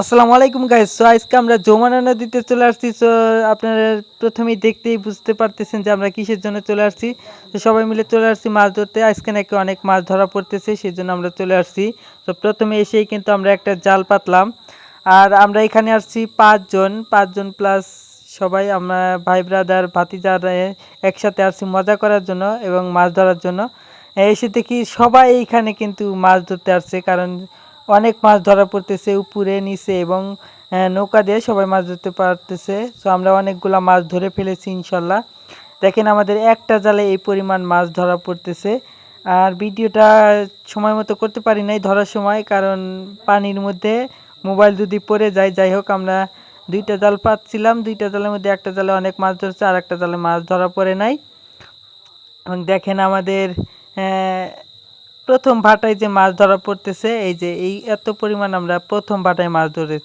আসসালামু আলাইকুম guys so আজকে আমরা যমুনা নদীতে চলে আসছি। সো আপনারা প্রথমেই দেখতেই বুঝতে পারতেছেন যে আমরা কিসের জন্য চলে আসছি। তো সবাই মিলে চলে আসছি মাছ ধরতে। আজকে নাকি অনেক মাছ ধরা পড়তেছে সেই জন্য আমরা চলে আসছি। তো প্রথমে এসেই কিন্তু আমরা একটা জাল পাতলাম। আর আমরা এখানে আসছি পাঁচজন। পাঁচজন প্লাস সবাই, আমরা ভাই ব্রাদার ভাতিজারা একসাথে আসছি মজা করার জন্য এবং মাছ ধরার জন্য। এসে দেখি সবাই এইখানে কিন্তু মাছ ধরতে আসছে, কারণ অনেক মাছ ধরা পড়তেছে উপরে, নিচে এবং নৌকা দিয়ে সবাই মাছ ধরতে পারতেছে। তো আমরা অনেকগুলা মাছ ধরে ফেলেছি ইনশাল্লাহ। দেখেন আমাদের একটা জালে এই পরিমাণ মাছ ধরা পড়তেছে। আর ভিডিওটা সময় মতো করতে পারি নাই ধরার সময়, কারণ পানির মধ্যে মোবাইল যদি পড়ে যায়, যাই হোক, আমরা দুইটা জাল পাচ্ছিলাম। দুইটা জালের মধ্যে একটা জালে অনেক মাছ ধরছে আর একটা জালে মাছ ধরা পড়ে নাই। এবং দেখেন আমাদের প্রথম ভাটায় যে মাছ ধরা পড়তেছে, এই যে এই এত পরিমাণ আমরা প্রথম ভাটায় মাছ ধরে